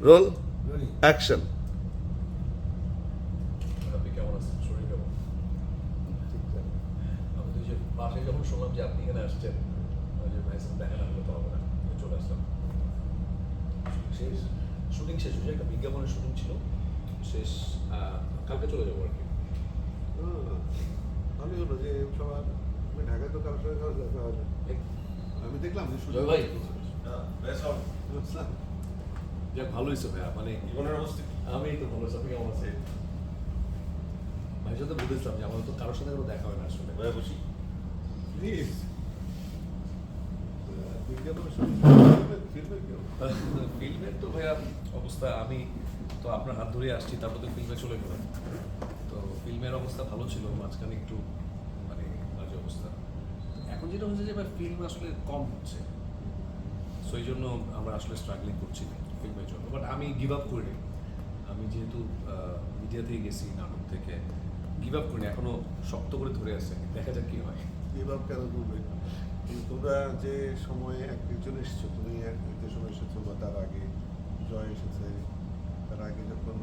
Roll action আপনি কেমন আছেন শরীর কেমন আমি তো যে পাশে যখন শুনলাম যে আপনি এখানে আসছেন ওই যে ভাইসান দেখা না হলে তো হবে না চলে আসলাম শেষ শুটিং শেষ হয়েছে একটা বিজ্ঞাপনের শুটিং ছিল শেষ আহ, কালকে চলে যাব আর কি আমি হলো যে সবার আমি ঢাকায় তো কারোর সঙ্গে দেখা হয় আমি দেখলাম ভাই বুঝলাম। যাক ভালো হয়েছে ভাইয়া মানে জীবনের অবস্থা আমি তো ভালো আছি আপনি কেমন আছেন? ভাইয়ের সাথে বলেছিলাম যে আমার তো কারোর সাথে কোনো দেখা হয় না আসলে। ভাইয়া বসি। ফিল্মের-? তো ভাইয়া অবস্থা আমি তো আপনার হাত ধরে আসছি তারপর তো ফিল্মে চলে গেলাম। তো ফিল্মের অবস্থা ভালো ছিল মাঝখানে একটু মানে বাজে অবস্থা। এখন যেটা হচ্ছে যে এবার ফিল্ম আসলে কম হচ্ছে। সেই জন্য আমরা আসলে স্ট্রাগলিং করছি। ফিল্মের জন্য বাট আমি গিভ আপ করিনি। আমি যেহেতু মিডিয়া থেকে গেছি নাটক থেকে। গিভ আপ করিনি এখনও শক্ত করে ধরে আছে। দেখা যাক কি হয়। এবার কেন করবে? কিন্তু তোমরা যে সময়ে এক একজন এসেছ তুমি এক- যে সময় এসেছ বা তার আগে জয় এসেছে তার আগে যখন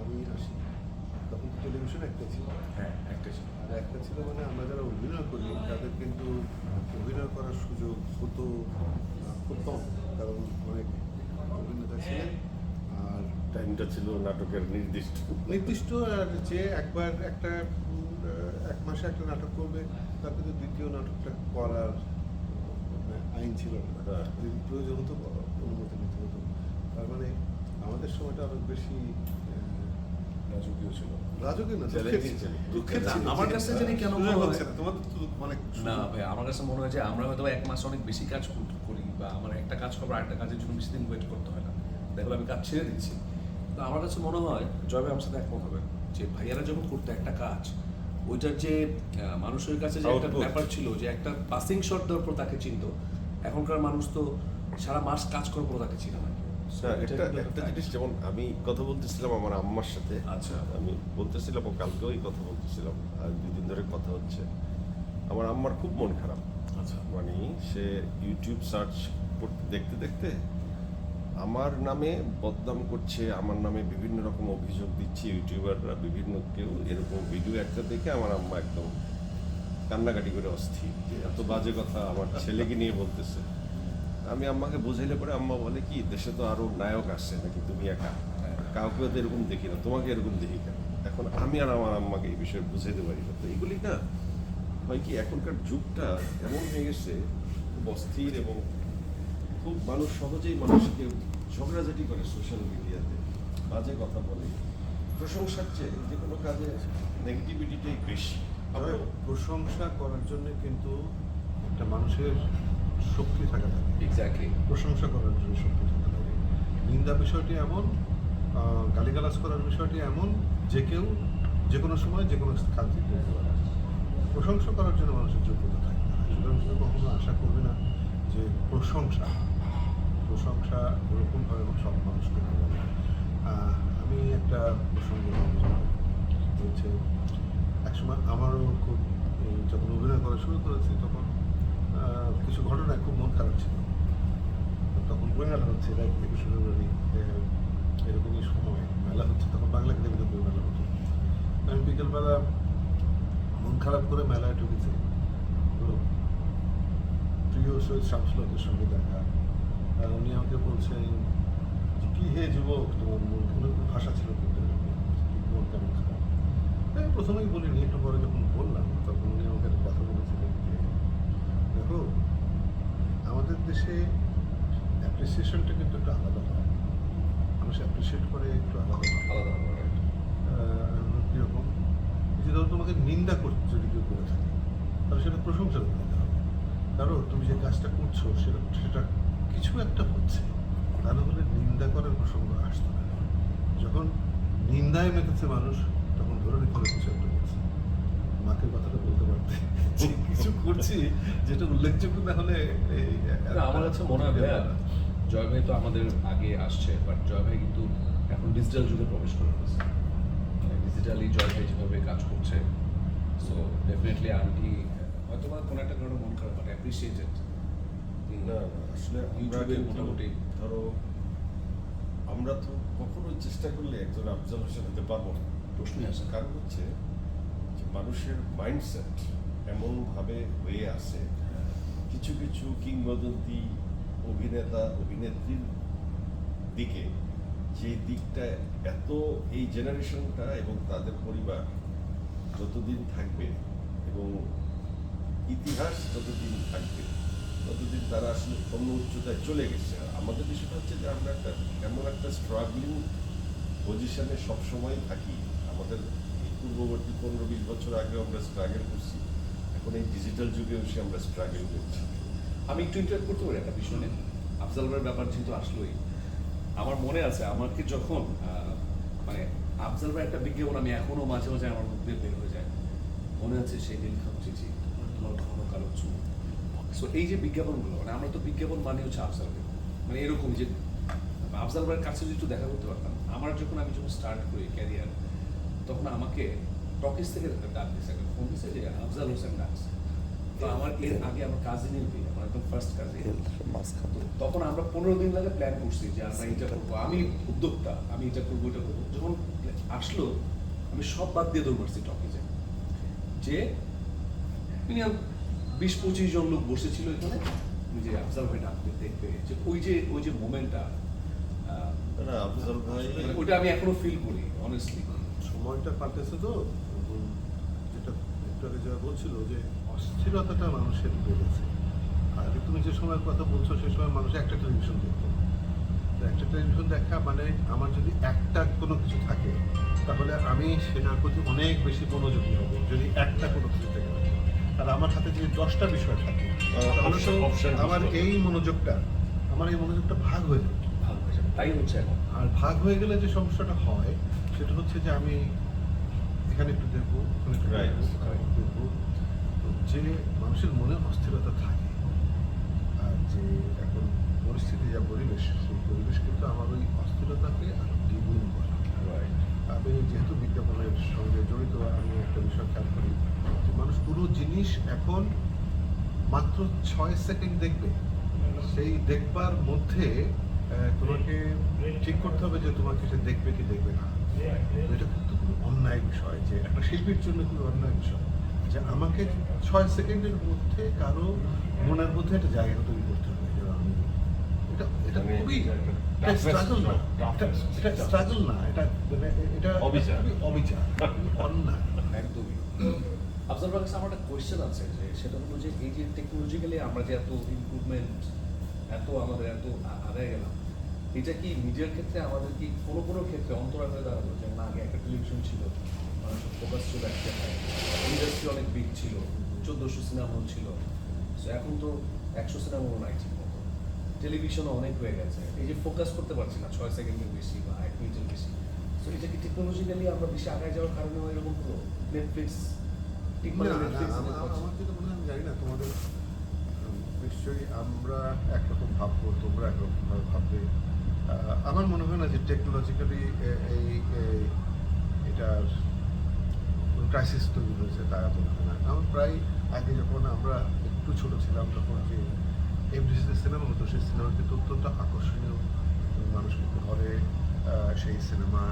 আমি আসি তখন টেলিভিশন একটা ছিল। হ্যাঁ একটা ছিল। আর একটা ছিল মানে আমরা যারা অভিনয় করি তাদের কিন্তু অভিনয় করার সুযোগ হতো খুব কম। কারণ অনেক অভিনেতা ছিলেন আর টাইমটা ছিল নাটকের নির্দিষ্ট। নির্দিষ্ট আর যে একবার একটা এক মাসে একটা নাটক করবে তার কিন্তু দ্বিতীয় নাটকটা করার মানে আইন ছিল না। হ্যাঁ। প্রয়োজন হতো অনুমতি নিতে হতো। তার মানে আমাদের সময়টা আরও বেশি রাজকীয় ছিল। রাজকীয় না দুঃখের। আমার কাছে জানি কেন মনে হয়- হচ্ছে না। তোমাদের তো মানে না ভাই আমার কাছে মনে হয় যে আমরা হয়তো এক মাস অনেক বেশি কাজ কর- করি বা আমার একটা কাজ করব আরেকটা কাজের জন্য বেশি দিন ওয়েট করতে হয় না। দেখো আমি কাজ ছেড়ে দিচ্ছি। তো আমার কাছে মনে হয় ভাই আমার সাথে একমত হবে যে ভাইয়ারা যখন করতো একটা কাজ ওইটার যে মানুষের কাছে যে একটা ব্যাপার ছিল যে একটা পাসিং শট দেওয়ার পর তাকে চিনতো এখনকার মানুষ তো সারা মাস কাজ করার পর তাকে চিনে না এটা একটা একটা জিনিস যেমন আমি কথা বলতেছিলাম আমার আম্মার সাথে। আচ্ছা। আমি বলতেছিলাম ও কালকেও এই কথা বলতেছিলাম আর দুই দিন ধরে কথা হচ্ছে। আমার আম্মার খুব মন খারাপ। আচ্ছা। মানে সে ইউটিউব সার্চ করতে দেখতে দেখতে আমার নামে বদনাম করছে, আমার নামে বিভিন্ন রকম অভিযোগ দিচ্ছে ইউটিউবাররা, বিভিন্ন কেউ এরকম ভিডিও একটা দেখে আমার আম্মা একদম কান্নাকাটি করে অস্থির। যে এত বাজে কথা আমার ছেলেকে নিয়ে বলতেছে। আমি আম্মাকে বুঝাইলে পরে আম্মা বলে, কি, দেশে তো আরও নায়ক আসছে নাকি? তুমি একা? কাউকে তো এরকম দেখি না, তোমাকে এরকম দেখি কেন? এখন আমি আর আমার আম্মাকে এই বিষয়ে বুঝাইতে পারি না। তো এগুলি না হয় কি, এখনকার যুগটা এমন হয়ে গেছে, খুব অস্থির এবং খুব মানুষ সহজেই মানুষকে ঝগড়াঝাটি করে সোশ্যাল মিডিয়াতে বাজে কথা বলে। প্রশংসার চেয়ে যে কোনো কাজে নেগেটিভিটিটাই বেশি। তবে প্রশংসা করার জন্য কিন্তু একটা মানুষের শক্তি থাকা থাকে এক্স্যাক্টলি প্রশংসা করার জন্য শক্তি থাকা লাগে। নিন্দা বিষয়টি এমন গালিগালাজ করার বিষয়টি এমন যে কেউ যে কোনো সময় যে কোনো কাজ করতে পারে। প্রশংসা করার জন্য মানুষের যোগ্যতা থাকে না। সুতরাং কেউ কখনো আশা করবে না যে প্রশংসা প্রশংসা ওরকমভাবে এবং সব মানুষ করতে পারে আমি একটা প্রসঙ্গ। হচ্ছে, একসময় আমারও খুব যখন অভিনয় করা শুরু করেছি তখন কিছু ঘটনায় খুব মন খারাপ ছিল। তখন বইমেলা হচ্ছে এটা থেকে শুরু করি এরকমই সময়, মেলা হচ্ছে, তখন বাংলা একাডেমিতে বইমেলা হতো। আমি বিকেলবেলা মন খারাপ করে মেলায় ঢুকেছি। প্রিয় সৈয়দ শামসুল্লাহের সঙ্গে দেখা উনি আমাকে বলছেন যে কী হে যুবক তোমার মন? খুব ভাষা ছিল কিন্তু মন? কেমন খারাপ? আমি প্রথমেই বলিনি একটু পরে যখন বললাম তখন উনি আমাকে একটা কথা বলেছিলেন যে দেখো আমাদের দেশে অ্যাপ্রিসিয়েশনটা কিন্তু একটু আলাদা হয়। মানুষ অ্যাপ্রিসিয়েট করে একটু আলাদা আলাদা কীরকম? যে ধরো তোমাকে নিন্দা করছে যদি কেউ করে থাকে তাহলে সেটা প্রশংসা করে দিতে হবে। কারণ তুমি যে কাজটা করছ সেটা সেটা কিছু একটা হচ্ছে। তা না হলে নিন্দা করার প্রসঙ্গ আসতো না। যখন নিন্দায় মেতেছে মানুষ তখন ধরে নিতে হবে কিছু একটা করছে মাকে কথাটা বলতে পারতে। কিছু করছি যেটা উল্লেখযোগ্য না হলে আমার কাছে মনে হয় জয় ভাই তো আমাদের আগে আসছে বাট জয় ভাই কিন্তু এখন ডিজিটাল যুগে প্রবেশ করে ফেলছে। মানে ডিজিটালি জয় ভাই যেভাবে কাজ করছে সো ডেফিনেটলি আন্টি হয়তো বা কোনো একটা কারণে মন খারাপ বাট অ্যাপ্রিসিয়েটেড না না, আসলে আমরা মোটামুটি ধরো আমরা তো কখনোই চেষ্টা করলে একজন আফজাল হোসেন হতে পারব না। প্রশ্নই আসে। কারণ হচ্ছে যে মানুষের মাইন্ডসেট এমনভাবে হয়ে আছে কিছু কিছু কিংবদন্তি অভিনেতা অভিনেত্রীর দিকে যে দিকটা এত এই জেনারেশনটা এবং তাদের পরিবার যতদিন থাকবে এবং ইতিহাস যতদিন থাকবে ততদিন তারা আসলে অন্য উচ্চতায় চলে গেছে, আমাদের বিষয়টা হচ্ছে যে আমরা একটা এমন একটা স্ট্রাগলিং পজিশনে সবসময় থাকি। আমাদের পূর্ববর্তী পনেরো বিশ বছর আগে আমরা স্ট্রাগল করছি, এখন এই ডিজিটাল যুগে এসে আমরা স্ট্রাগল করছি। আমি একটু ইন্টারেক্ট করতে পারি একটা বিষয় নিয়ে? আফজাল ভাইয়ের ব্যাপার যেহেতু আসলোই। আমার মনে আছে, আমাকে যখন মানে আফজাল ভাই একটা বিজ্ঞাপন আমি এখনও মাঝে মাঝে আমার মধ্যে বের হয়ে যায়। মনে আছে সেই দিন চিঠি, তোমার ঘন কালো চুল। সো এই যে বিজ্ঞাপনগুলো মানে আমরা তো বিজ্ঞাপন মানে হচ্ছে আফজাল ভাই মানে এরকম যে আফজাল ভাইয়ের কাছে যদি একটু দেখা করতে পারতাম আমার যখন আমি যখন স্টার্ট করি ক্যারিয়ার তখন আমাকে টকিস থেকে ডাক দিয়েছে একটা ফোন দিয়েছে যে আফজাল হোসেন ডাকছে তো আমার এর আগে আমার কাজিনের বিয়ে আমার একদম ফার্স্ট কাজিন তো তখন আমরা পনেরো দিন লাগে প্ল্যান করছি যে আমরা এটা করব। আমি উদ্যোক্তা আমি এটা করব এটা করব। যখন আসলো আমি সব বাদ দিয়ে দৌড় মারছি টকিজে। যে মিনিমাম বিশ পঁচিশ জন লোক বসেছিল এখানে। যে আফজাল ভাই ডাকবে দেখবে যে ওই যে ওই যে মোমেন্টটা না আফজাল ভাই ওটা আমি এখনও ফিল করি অনেস্টলি সময়টা পাল্টেছে তো যেটা একটু আগে যা বলছিল যে অস্থিরতাটা মানুষের বেড়েছে। আর তুমি যে সময়ের কথা বলছো সে সময় মানুষ একটা টেলিভিশন দেখতো। তো একটা টেলিভিশন দেখা মানে আমার যদি একটা কোনো কিছু থাকে তাহলে আমি সেটার প্রতি অনেক বেশি মনোযোগী হব। যদি একটা কোনো কিছু থাকে। আর আমার হাতে যদি দশটা বিষয় থাকে আমার এই মনোযোগটা আমার এই মনোযোগটা ভাগ হয়ে যাবে ভালো হয়েছে তাই হচ্ছে আর ভাগ হয়ে গেলে যে সমস্যাটা হয় সেটা হচ্ছে যে আমি এখানে একটু. দেখব, ওখানে একটু দেখব তো যে মানুষের মনে অস্থিরতা থাকে আর যে এখন পরিস্থিতি যা পরিবেশ সেই পরিবেশ কিন্তু আমার ওই অস্থিরতাকে আরও দ্বিগুণ করে। আমি যেহেতু বিজ্ঞাপনের সঙ্গে জড়িত আমি একটা বিষয় খেয়াল করি যে মানুষ পুরো জিনিস এখন মাত্র ছয় সেকেন্ড দেখবে। সেই দেখবার মধ্যে তোমাকে ঠিক করতে হবে যে তোমাকে সে দেখবে কি দেখবে না। এটা কিন্তু খুব অন্যায় বিষয় যে একটা শিল্পীর জন্য খুব অন্যায় বিষয়। যে আমাকে ছয় সেকেন্ডের মধ্যে কারও মনের মধ্যে একটা জায়গা তৈরি করতে হবে যে আমি এটা এটা খুবই এটা একটা এটা toughest স্ট্রাগল না এটা- toughest এটা job. স্ট্রাগল না এটা মানে এটা অবিচার। অবিচার অন্যায় একদমই আফজাল ভাইয়ের আমার একটা কোয়েশ্চেন আছে যে সেটা হলো যে এই যে টেকনোলজিক্যালি আমরা যে এত ইমপ্রুভমেন্ট এত আমাদের এত আ- গেলাম এটা কি মিডিয়ার ক্ষেত্রে আমাদের কি কোনো কোনো ক্ষেত্রে অন্তরা হয়ে দাঁড়াল? যেমন আগে একটা টেলিভিশন ছিল মানুষের ফোকাস ছিল একটা ইন্ডাস্ট্রি অনেক বিগ ছিল চোদ্দোশো সিনেমা হল ছিল সো এখন তো একশো সিনেমা হল নাই। টেলিভিশনও অনেক হয়ে গেছে। এই যে ফোকাস করতে পারছি না ছয় সেকেন্ডের বেশি বা এক মিনিটের বেশি। তো এটা কি টেকনোলজিক্যালি আমরা বেশি আগায় যাওয়ার কারণে এরকম হলো নেটফ্লিক্স আমার যেটা মনে হয় আমি জানি না তোমাদের নিশ্চয়ই আমরা একরকম ভাববো তোমরা একরকম ভাবে ভাববে। আমার মনে হয় না যে টেকনোলজিক্যালি এই এই- এটার ক্রাইসিস তৈরি হয়েছে তা মনে হয় না। আমার প্রায় আগে যখন আমরা একটু ছোট ছিলাম তখন যে এমডিসিতে সিনেমা হতো সেই সিনেমা কিন্তু অত্যন্ত আকর্ষণীয় মানুষ কিন্তু ঘরে সেই সিনেমা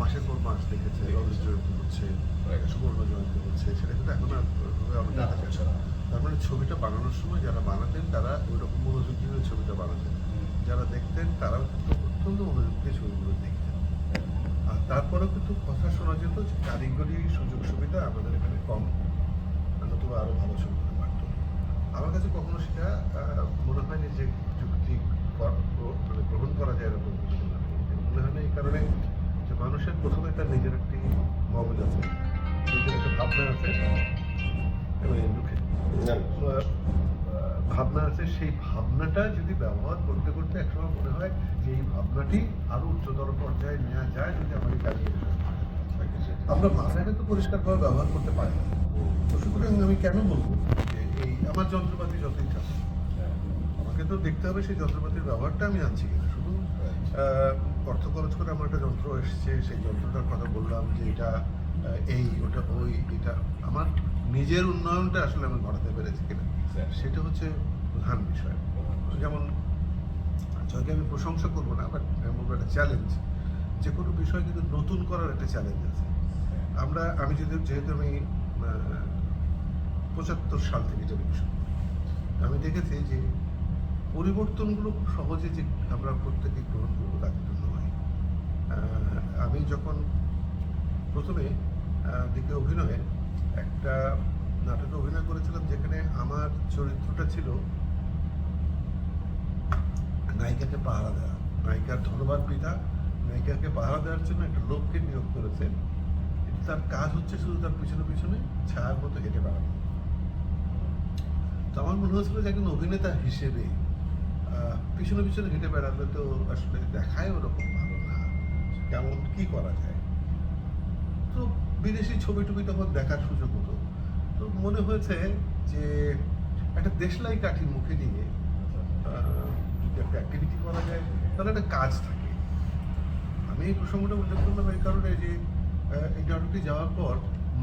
মাসের পর মাস দেখেছে রমেশ জয়ন্তী হচ্ছে. সুবর্ণ জয়ন্তী হচ্ছে সেটা কিন্তু এখন আর দেখা। না। তার মানে ছবিটা বানানোর সময় যারা বানাতেন তারা ওই রকম মনোযোগী হয়ে ছবিটা বানাতেন যারা দেখতেন তারাও কিন্তু অত্যন্ত মনোযোগ দিয়ে ছবিগুলো দেখতেন আর তারপরেও কিন্তু কথা শোনা যেত যে কারিগরি সুযোগ সুবিধা আমাদের এখানে কম নতুবা আরও ভালো ছবি আমার কাছে কখনো সেটা মনে হয়নি যে যুক্তি মানে গ্রহণ করা যায় এরকম কিছু মনে মনে হয় না এই কারণে যে মানুষের প্রথমে তার নিজের একটি মগজ আছে নিজের একটা ভাবনা আছে ভাবনা আছে সেই ভাবনাটা যদি ব্যবহার করতে করতে একসময় মনে হয় যে এই ভাবনাটি আরও উচ্চতর পর্যায়ে নেওয়া যায় যদি আমার এই কাজে আমরা মাথাটা তো পরিষ্কারভাবে ব্যবহার করতে পারি না। সুতরাং আমি কেন বলব যে আমার যন্ত্রপাতি যতই থাকুক আমাকে তো দেখতে হবে সেই যন্ত্রপাতির ব্যবহারটা আমি আনছি শুধু অর্থ খরচ করে আমার একটা যন্ত্র এসছে, সেই যন্ত্রটার কথা বললাম যে এটা এই, ওটা ওই, এটা আমার নিজের উন্নয়নটা আসলে আমি ঘটাতে পেরেছি কিনা. সেটা হচ্ছে প্রধান বিষয়। যেমন জয়কে আমি প্রশংসা করব না বাট আমি বলব একটা চ্যালেঞ্জ যে কোনো বিষয় কিন্তু নতুন করার একটা চ্যালেঞ্জ আছে। আমরা, আমি যদি যেহেতু আমি পঁচাত্তর সাল থেকে টেলিভিশন আমি দেখেছি যে পরিবর্তনগুলো খুব সহজে যে আমরা প্রত্যেকে গ্রহণ করব তার কিন্তু নয়। আমি যখন প্রথমে দিকে অভিনয়ে একটা নাটকে অভিনয় করেছিলাম যেখানে আমার চরিত্রটা ছিল নায়িকাকে পাহারা দেওয়া। নায়িকার ধনবান পিতা নায়িকাকে পাহারা দেওয়ার জন্য একটা লোককে নিয়োগ করেছেন তার কাজ হচ্ছে শুধু তার পিছনে পিছনে ছায়ার মতো হেঁটে বেড়ানো। তো আমার মনে হচ্ছিল যে একজন অভিনেতা হিসেবে পিছনে পিছনে হেঁটে বেড়ালে তো আসলে দেখায় ওরকম ভালো না, কেমন, কি করা যায়? তো বিদেশি ছবি টবি তখন দেখার সুযোগ হতো। তো মনে হয়েছে যে একটা দেশলাই কাঠির মুখে নিয়ে যদি একটা অ্যাক্টিভিটি করা যায়, তাহলে একটা কাজ থাকে। আমি এই প্রসঙ্গটা উল্লেখ করলাম এই কারণে যে এই নাটকটি যাওয়ার পর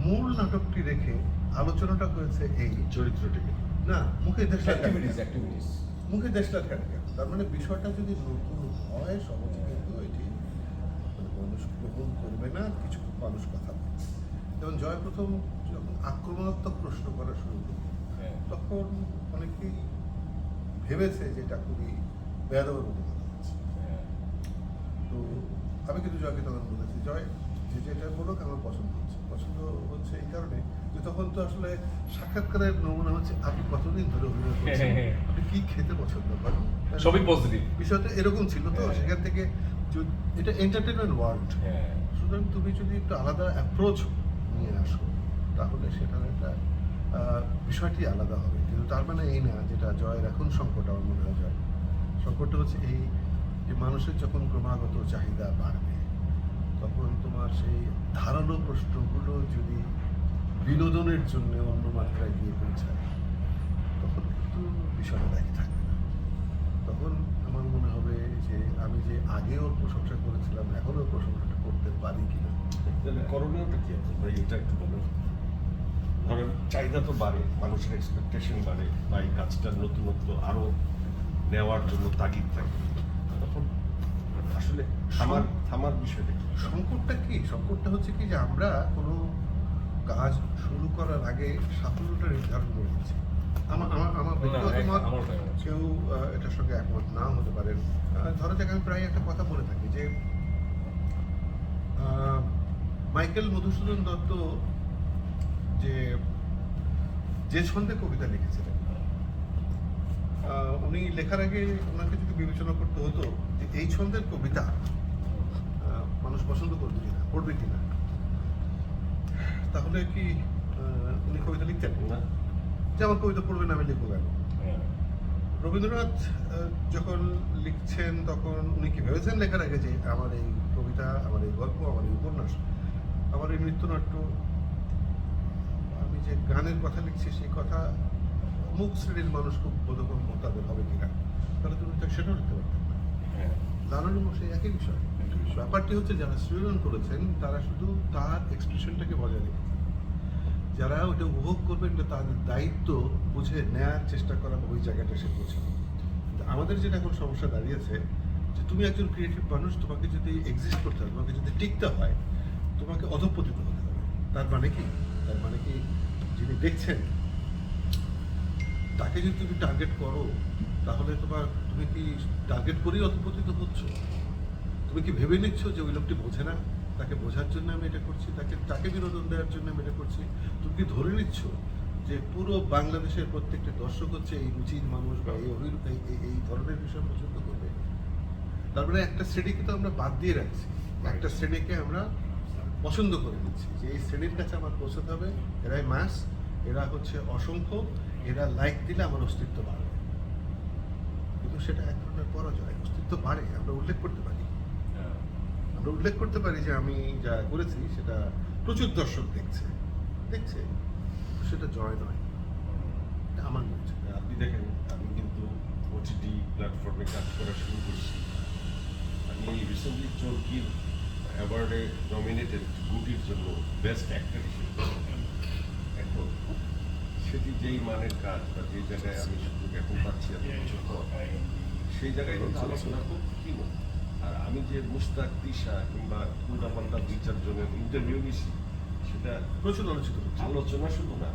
মূল নাটকটি রেখে আলোচনাটা হয়েছে এই চরিত্রটিকে। না মুখে দেশলাই অ্যাক্টিভিটিস অ্যাক্টিভিটিস মুখে দেশলার কেন তার মানে বিষয়টা যদি নতুন হয় সমাজে কিন্তু এটি মানে মানুষ গ্রহণ করবে না কিছু মানুষ কথা বলবে। যেমন জয় প্রথম যখন আক্রমণাত্মক প্রশ্ন করা শুরু করল তখন অনেকেই ভেবেছে যে এটা খুবই বেয়াদবের মতো কথা তো আমি কিন্তু জয়কে তখন বলেছি জয় যে যেটা বলুক আমার পছন্দ হচ্ছে। পছন্দ হচ্ছে এই কারণে তখন তো আসলে সাক্ষাৎকারের নমুনা হচ্ছে আপনি কতদিন ধরে অভিনয় করছেন? হ্যাঁ, হ্যাঁ। আপনি কি খেতে পছন্দ করেন? সবই পজিটিভ বিষয়টা এরকম ছিল তো হ্যাঁ। সেখান থেকে এটা এন্টারটেনমেন্ট ওয়ার্ল্ড হ্যাঁ। সুতরাং তুমি যদি একটু আলাদা অ্যাপ্রোচ নিয়ে আসো তাহলে সেটার একটা বিষয়টি আলাদা হবে। কিন্তু তার মানে এই না যেটা জয়ের এখন সংকট আমার মনে হয় জয়। সংকটটা হচ্ছে এই যে মানুষের যখন ক্রমাগত চাহিদা বাড়বে তখন তোমার সেই ধারালো প্রশ্নগুলো যদি বিনোদনের জন্য অন্য মাত্রায় গিয়ে পৌঁছায়। তখন কিন্তু বিষয়টা দায়ী থাকবে না। তখন আমার মনে হবে যে আমি যে আগে ওর প্রশংসা করেছিলাম এখনও প্রশংসাটা করতে পারি কিনা। করণীয়টা কি আছে? ভাই এটা একটু বলুন ধরেন চাহিদা তো বাড়ে মানুষের এক্সপেকটেশন বাড়ে বা এই কাজটার নতুনত্ব আরও নেওয়ার জন্য তাগিদ থাকে। তখন আসলে থামার থামার বিষয়টা কি? সংকটটা কি? সংকটটা হচ্ছে কি যে আমরা কোনো কাজ শুরু করার আগে সাফল্যটা নির্ধারণ করে দিচ্ছি আমার আমার আমার ব্যক্তিগত মত। কেউ এটার সঙ্গে একমত নাও হতে পারেন ধরো যাক আমি প্রায় একটা কথা বলে থাকি যে মাইকেল মধুসূদন দত্ত যে যে ছন্দে কবিতা লিখেছিলেন আহ, উনি লেখার আগে ওনাকে যদি বিবেচনা করতে হতো যে এই ছন্দের কবিতা আহ, মানুষ পছন্দ করবে কিনা পড়বে কিনা তাহলে কি উনি কবিতা লিখতেন? না। যে আমার কবিতা পড়বে না আমি লিখব কেন? হ্যাঁ। রবীন্দ্রনাথ যখন লিখছেন তখন উনি কি ভেবেছেন লেখার আগে যে আমার এই কবিতা আমার এই গল্প আমার এই উপন্যাস আমার এই নৃত্যনাট্য আমি যে গানের কথা লিখছি সেই কথা অমুক শ্রেণির মানুষ খুব বোধগম্য তাদের হবে কিনা? তাহলে তুমি তো সেটাও লিখতে পারতেন না। হ্যাঁ। লালনের সেই একই বিষয়। ব্যাপারটি হচ্ছে যারা সৃজন করেছেন, তারা শুধু তার এক্সপ্রেশনটাকে বজায় রেখেছেন যারা ওটা উপভোগ করবেন তাদের দায়িত্ব বুঝে নেয়ার চেষ্টা করা ওই জায়গাটা সে বোঝে আমাদের যেটা এখন সমস্যা দাঁড়িয়েছে যে তুমি একজন ক্রিয়েটিভ মানুষ, তোমাকে যদি এক্সিস্ট করতে হয়, তোমাকে যদি টিকতে হয়, তোমাকে অধপতিত হতে হবে। তার মানে কি? তার মানে কি যিনি দেখছেন, তাকে যদি তুমি টার্গেট করো, তাহলে তোমার, তুমি কি টার্গেট করেই অধপতিত হচ্ছ? তুমি কি ভেবে নিচ্ছ যে ওই লোকটি বোঝে না? তাকে বোঝার জন্য আমি এটা করছি তাকে তাকে বিনোদন দেওয়ার জন্য আমি এটা করছি। তুমি কি ধরে নিচ্ছ যে পুরো বাংলাদেশের প্রত্যেকটা দর্শক হচ্ছে এই রুচির মানুষ বা এই অভিরূপ এই ধরনের বিষয় পছন্দ করবে? তার মানে একটা শ্রেণীকে তো আমরা বাদ দিয়ে রাখছি। একটা শ্রেণীকে আমরা পছন্দ করে নিচ্ছি। যে এই শ্রেণির কাছে আমার পৌঁছতে হবে এরাই মাস এরা হচ্ছে অসংখ্য এরা লাইক দিলে আমার অস্তিত্ব বাড়বে। কিন্তু সেটা এক ধরনের পরাজয় অস্তিত্ব বাড়ে আমরা উল্লেখ করতে পারি। উল্লেখ করতে পারি যে আমি যা করেছি সেটা প্রচুর দর্শক দেখছে। দেখছে। সেটা জয় নয়। আমার মনে আপনি দেখেন, আমি কিন্তু ওটিটি প্ল্যাটফর্মে কাজ করা শুরু করেছি। আমি রিসেন্টলি চরকির অ্যাওয়ার্ডে নমিনেটেড গুটির জন্য বেস্ট অ্যাক্টর হিসেবে। এখন সেটি যেই মানের কাজ বা যে জায়গায় আমি সুযোগ এখন পাচ্ছি এত বছর সেই জায়গায় কিন্তু আলোচনা খুব ক্ষীণ আর আমি যে মুস্তাক তিশা কিংবা উল্টাপাল্টা দুই চারজনের ইন্টারভিউ নিছি সেটা প্রচুর আলোচিত আলোচনা শুধু না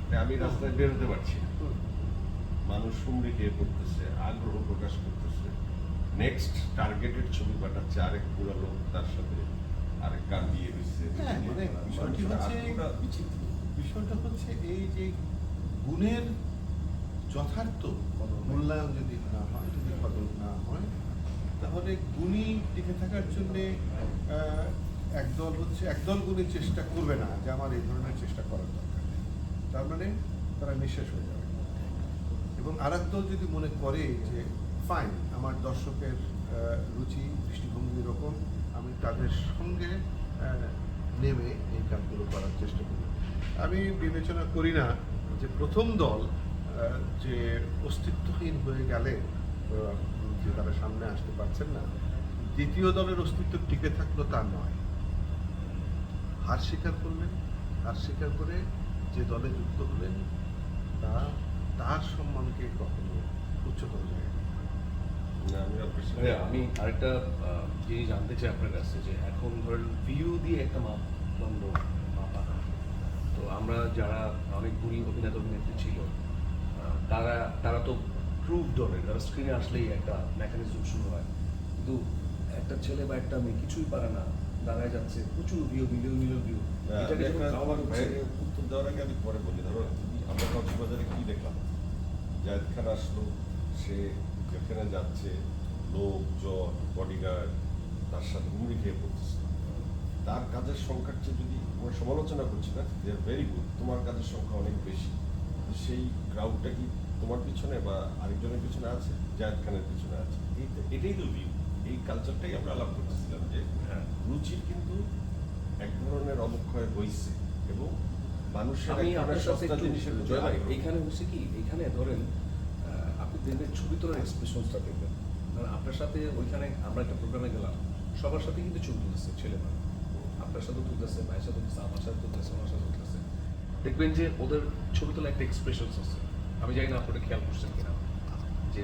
মানে আমি রাস্তায় বেরোতে পারছি না। মানুষ শুনবে কে পড়তেছে আগ্রহ প্রকাশ করতেছে। নেক্সট টার্গেটেড ছবি পাঠাচ্ছে আরেক পুরো লোক তার সাথে আরেক গান দিয়ে দিচ্ছে। হ্যাঁ, মানে বিষয়টি হচ্ছে- বিষয়টা হচ্ছে এই যে গুণের যথার্থ মূল্যায়ন যদি না হয় যদি না হয় তাহলে গুণী টিকে থাকার জন্যে একদল হচ্ছে, একদল গুণী চেষ্টা করবে না যে আমার এই ধরনের চেষ্টা করার দরকার তার মানে তারা নিঃশেষ হয়ে যাবে। এবং আর দল যদি মনে করে যে, ফাইন, আমার দর্শকের রুচি, দৃষ্টিভঙ্গি এরকম, আমি তাদের সঙ্গে নেমে এই কাজগুলো করার চেষ্টা করি। আমি বিবেচনা করি না যে প্রথম দল যে অস্তিত্বহীন হয়ে গেলে যে তারা সামনে আসতে পারছেন না, দ্বিতীয় দলের অস্তিত্ব টিকে থাকল তা নয় হার স্বীকার করলেন, হার স্বীকার করে যে দলে যুক্ত হলেন, তা তার সম্মানকে কখনো উচ্চতর যায় আমি আরেকটা জিনিস জানতে চাই আপনার কাছে যে এখন ধরেন ভিউ দিয়ে একটা মাপদণ্ড মাপা। তো আমরা যারা অনেক গুণী অভিনেতা অভিনেত্রী ছিল তারা তারা তো প্রুভ ধরে। তারা স্ক্রিনে আসলেই একটা মেকানিজম শুরু হয়। কিন্তু একটা ছেলে বা একটা মেয়ে কিছুই পারে না দাঁড়ায় যাচ্ছে প্রচুর ভিউ মিলিয়ন মিলিয়ন ভিউ এটাকে উত্তর দেওয়ার আগে আমি পরে বলি। ধরো আমরা কক্সবাজারে কি দেখলাম? জায়দ খান আসলো সে যেখানে যাচ্ছে লোক জন বডিগার্ড তার সাথে মুড়ি খেয়ে পড়তেছে। তার কাজের সংখ্যার চেয়ে যদি সমালোচনা করছি না দে আর ভেরি গুড তোমার কাজের সংখ্যা অনেক বেশি। সেই ক্রাউডটা কি তোমার পিছনে বা আরেকজনের পিছনে আছে? জায়দ খানের পিছনে আছে। এটাই তো ভিউ এই কালচারটাই আমরা আলাপ করতেছিলাম যে হ্যাঁ। রুচির কিন্তু এক ধরনের অবক্ষয় হয়েছে এবং মানুষের আমি আপনার সাথে। এইখানে হচ্ছে কি এইখানে ধরেন আপনি দেখবেন ছবি তোলার এক্সপ্রেশনসটা দেখবেন। ধরেন আপনার সাথে ওইখানে আমরা একটা প্রোগ্রামে গেলাম সবার সাথে কিন্তু ছবি তুলতেছে ছেলে মেয়ে। আপনার সাথে তুলতেছে ভাইয়ের সাথে তুলতেছে আমার সাথে তুলতেছে আমার সাথে তুলতেছে। দেখবেন যে ওদের ছবি তোলা একটা এক্সপ্রেশনস আছে। আমি জানি না আপনারা খেয়াল করছেন কিনা যে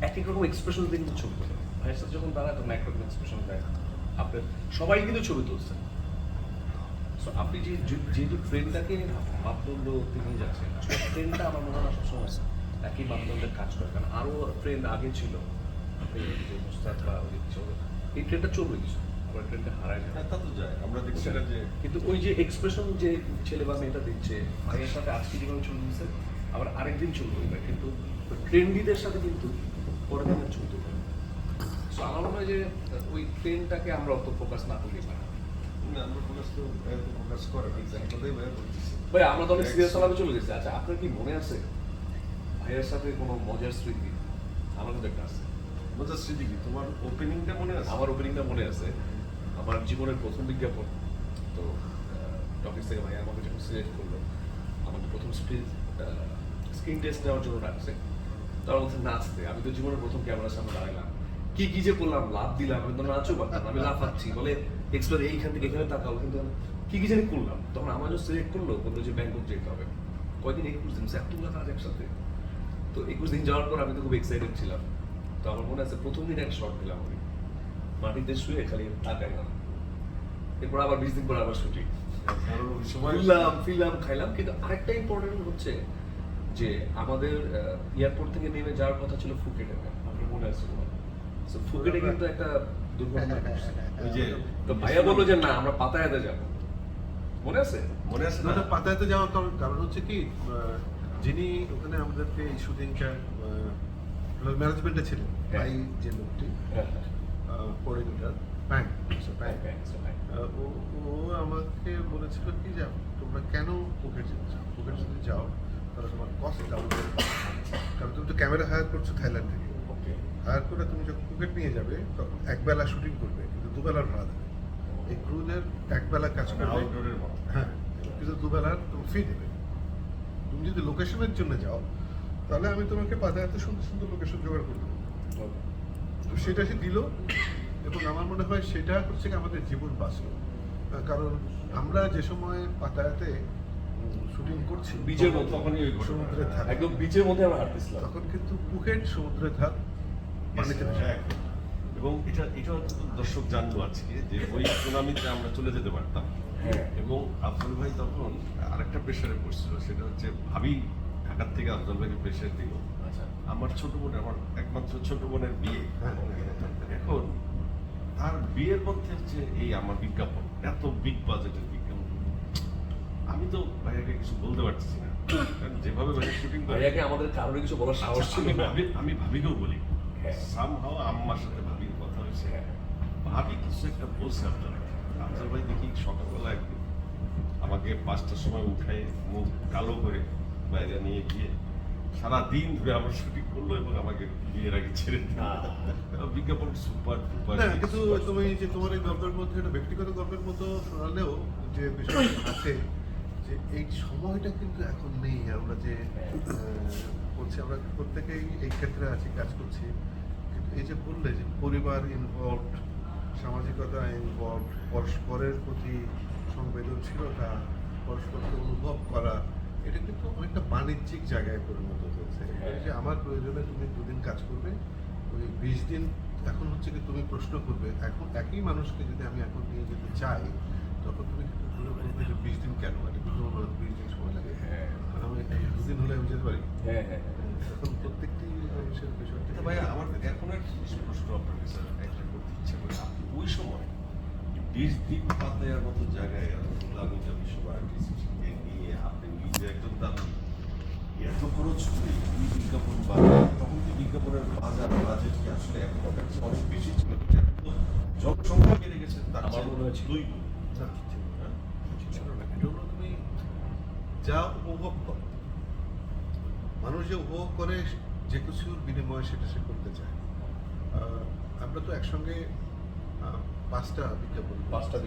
এক এক রকম এক্সপ্রেশন দিয়ে কিন্তু ছবি তোলে ভাইয়ের সাথে যখন দাঁড়ায় তখন একরকম এক্সপ্রেশন দেয় আপনার সবাই কিন্তু ছবি তুলছেন। আপনি যে যে- যেহেতু ট্রেনটাকে মাপদণ্ড থেকে যাচ্ছেন ট্রেনটা আমার মনে হয় সবসময় একই মাপদণ্ডের কাজ করে। কারণ আরও ট্রেন আগে ছিল যে মুস্তাদ বা ওই যে এই ট্রেনটা চলবে কিছু আবার ট্রেনটা হারায় যাবে। হ্যাঁ, তা তো যায় আমরা দেখছি না যে কিন্তু ওই যে এক্সপ্রেশন যে ছেলে বা মেয়েটা দিচ্ছে ভাইয়ের সাথে আজকে যেভাবে চলে দিচ্ছে আবার আরেকদিন চলবে ওইটা কিন্তু ট্রেন্ডিদের সাথে কিন্তু পরের দিনের ছবি তুলবে সো আমার মনে হয় যে ওই ট্রেনটাকে আমরা অত ফোকাস না করলে পারি আমরা তো। ভাই আমরা অনেক সিরিয়াস আলাপে চলে গেছি। আচ্ছা আপনার কি মনে আছে? ভাইয়ের সাথে কোনো মজার স্মৃতি? আমার মধ্যে একটা আছে। মজার স্মৃতি কি? তোমার ওপেনিংটা মনে আছে? আমার ওপেনিংটা মনে আছে। আমার জীবনের প্রথম বিজ্ঞাপন। তো টপিক থেকে ভাই আমাকে যখন সিলেক্ট করল আমাকে প্রথম স্ক্রিন স্ক্রিন টেস্ট নেওয়ার জন্য ডাকছে। তার মধ্যে নাচতে আমি তো জীবনের প্রথম ক্যামেরার সামনে দাঁড়ালাম কি কি যে করলাম লাভ দিলাম আমি তো নাচও পারতাম না, আমি লাফাচ্ছি। বলে এক্সপ্লোর এইখান থেকে এখানে তাকাও কিন্তু কি কি জানি করলাম। তখন আমার যখন সিলেক্ট করল বলল যে ব্যাংকক যেতে হবে। কয়দিন একুশ দিন এতগুলো কাজ একসাথে। তো একুশ দিন যাওয়ার পর আমি তো খুব এক্সাইটেড ছিলাম। তো আমার মনে আছে প্রথম দিন এক শট দিলাম আমি। মাটিতে শুয়ে খালি তাকাইলাম। এরপর আবার বিশ দিন পর আবার শুটিং সময় ঘুরলাম ফিরলাম খাইলাম কিন্তু আরেকটা ইম্পর্টেন্ট হচ্ছে যে আমাদের এয়ারপোর্ট থেকে নেমে যাওয়ার কথা ছিল ফুকেটে। মনে ফুকেটে কিন্তু একটা দুর্ঘটনা ওই যে তো ভাইয়া বলল যে না আমরা পাতায়াতে যাব। মনে আছে? মনে আছে না পাতায়াতে যাওয়ার কারণ কারণ হচ্ছে কি যিনি ওখানে আমাদেরকে এই শুটিংটা ম্যানেজমেন্টে ছিলেন হ্যাঁ। ভাই যে লোকটি হ্যাঁ কোঅর্ডিনেটর ব্যাংক ব্যাংক হ্যাঁ, হ্যাঁ, হ্যাঁ। ও ও আমাকে বলেছিল কি যে তোমরা কেন পুকেট যেতে চাও? পুকেট যদি যাও। তাহলে তোমার কস্ট ডাবল কারণ তুমি তো ক্যামেরা হায়ার করছ থাইল্যান্ড থেকে। ওকে হায়ার করে তুমি যখন পুকেট নিয়ে যাবে তখন একবেলা শুটিং করবে কিন্তু দুবেলার ভাড়া দেবে এই ক্রুদের একবেলা কাজ করবে হ্যাঁ কিন্তু দুবেলার তুমি ফি দেবে। তুমি যদি লোকেশনের জন্য যাও তাহলে আমি তোমাকে পাতায়াতে সুন্দর সুন্দর লোকেশন জোগাড় করে দেবো। তো সেটা সে দিল এবং আমার মনে হয় সেটা হচ্ছে আমাদের জীবন বাঁচল। কারণ আমরা যে সময় পাতায়াতে শুটিং করছি বীজের মতো। তখনই ওই। সমুদ্রের ধারে একদম বিচের মধ্যে আমরা হাঁটতেছিলাম তখন কিন্তু পুকেট সমুদ্রের ধার বিষয়। হ্যাঁ, এবং এটা এটাও তো দর্শক জানলো আজকে যে ওই সুনামিতে আমরা চলে যেতে পারতাম হ্যাঁ। এবং আফজল ভাই তখন আরেকটা প্রেশারে পড়ছিল সেটা হচ্ছে ভাবি ঢাকার থেকে আফজল ভাইকে প্রেশার দিল আচ্ছা আমার ছোট বোন আমার একমাত্র ছোট বোনের বিয়ে হ্যাঁ। এখন তার বিয়ের মধ্যে হচ্ছে এই আমার বিজ্ঞাপন এত বিগ বাজেটের আমি তো ভাইয়াকে কিছু বলতে পারছি না। কারণ যেভাবে ভাইয়া শুটিং করে ভাইয়াকে আমাদের কারোর কিছু বলার সাহস আচ্ছা, ছিল না। ভাবি আমি ভাবিকেও বলি হ্যাঁ। সামহাও আম্মার সাথে ভাবির কথা হয়েছে। ভাবি কিছু একটা বলছে আপনারা আফজাল ভাই দেখি সকালবেলা একদিন আমাকে পাঁচটার সময় উঠায় মুখ কালো করে বাইরে নিয়ে গিয়ে সারা দিন ধরে আমার শুটিং করল এবং আমাকে বিয়ের আগে ছেড়ে দিল। বিজ্ঞাপন সুপার সুপার কিন্তু তুমি যে তোমার এই গল্পের মধ্যে একটা ব্যক্তিগত গল্পের মতো শোনালেও যে বিষয়টা আছে যে এই সময়টা কিন্তু এখন নেই আমরা যে বলছি আমরা প্রত্যেকেই এই ক্ষেত্রে আছি, কাজ করছি। কিন্তু এই যে বললে যে পরিবার ইনভলভ সামাজিকতা ইনভলভ পরস্পরের প্রতি সংবেদনশীলতা, পরস্পরকে অনুভব করা, এটা কিন্তু অনেকটা বাণিজ্যিক জায়গায় পরিণত হয়েছে। যে আমার প্রয়োজনে তুমি দুদিন কাজ করবে, ওই বিশ দিন, এখন হচ্ছে কি তুমি প্রশ্ন করবে, এখন একই মানুষকে যদি আমি এখন নিয়ে যেতে চাই, তখন তুমি বিশ দিন কেন এটা দিন হ্যাঁ। আমি দুদিন হলে আমি যেতে পারি হ্যাঁ হ্যাঁ এখন প্রত্যেকটি মানুষের কিন্তু ভাই আমার এখন একটা জিনিস করতে ইচ্ছে করে আপনি ওই সময় বিশ দিন পাতায়ার মতো জায়গায় আমি যা বিশ্ব আর্টিস্টকে নিয়ে আপনি নিজে একজন দামি এত খরচ বিজ্ঞাপন বাজার তখন বিজ্ঞাপনের বাজার বাজেট কি আসলে এখন অনেক বেশি ছিল জনসংখ্যা বেড়ে গেছে তার আমার মনে ছিল। দুই গুণ। না, ঠিক না। হ্যাঁ? ছিল না। এটা হলো তুমি যা উপভোগ করো মানুষ যে উপভোগ করে যে কিছুর বিনিময়ে সেটা সে করতে চায়। আমরা তো একসঙ্গে পাঁচটা বিজ্ঞাপন পাঁচটা